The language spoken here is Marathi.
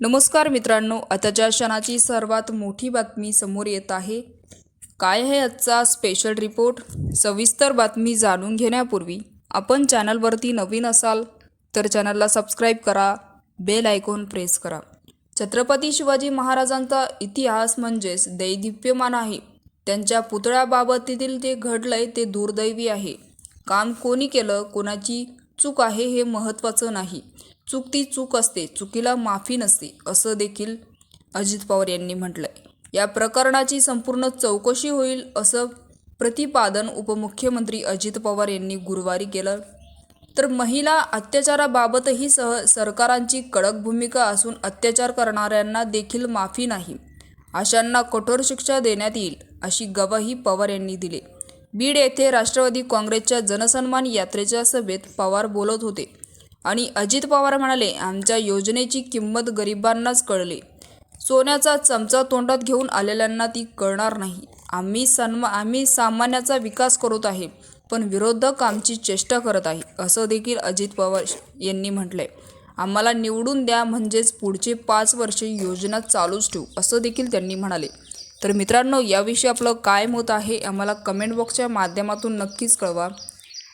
नमस्कार मित्रांनो आताच्या क्षणाची सर्वात मोठी बातमी समोर येत आहे काय आहे आजचा स्पेशल रिपोर्ट सविस्तर बातमी जाणून घेण्यापूर्वी आपण चॅनलवरती नवीन असाल तर चॅनलला सबस्क्राईब करा बेल आयकॉन प्रेस करा. छत्रपती शिवाजी महाराजांचा इतिहास म्हणजेच दैदिप्यमान आहे. त्यांच्या पुतळ्याबाबतीतील ते घडलंय ते दुर्दैवी आहे. काम कोणी केलं कोणाची चूक आहे हे महत्त्वाचं नाही. चूक ती चूक असते चुकीला माफी नसते असं देखील अजित पवार यांनी म्हटलंय. या प्रकरणाची संपूर्ण चौकशी होईल असं प्रतिपादन उपमुख्यमंत्री अजित पवार यांनी गुरुवारी केलं. तर महिला अत्याचाराबाबतही सह सरकारांची कडक भूमिका असून अत्याचार करणाऱ्यांना देखील माफी नाही. अशांना कठोर शिक्षा देण्यात येईल अशी गवाही पवार यांनी दिली. बीड येथे राष्ट्रवादी काँग्रेसच्या जनसन्मान यात्रेच्या सभेत पवार बोलत होते. आणि अजित पवार म्हणाले आमच्या योजनेची किंमत गरिबांनाच कळली. सोन्याचा चमचा तोंडात घेऊन आलेल्यांना ती कळणार नाही. आम्ही सन्मा आम्ही सामान्याचा विकास करत आहे पण विरोधक आमची चेष्टा करत आहे असं देखील अजित पवार यांनी म्हटलंय. आम्हाला निवडून द्या म्हणजेच पुढचे पाच वर्षे योजना चालूच ठेवू असं देखील त्यांनी म्हणाले. तर मित्रांनो याविषयी आपलं काय मत आहे आम्हाला कमेंट बॉक्सच्या माध्यमातून नक्कीच कळवा.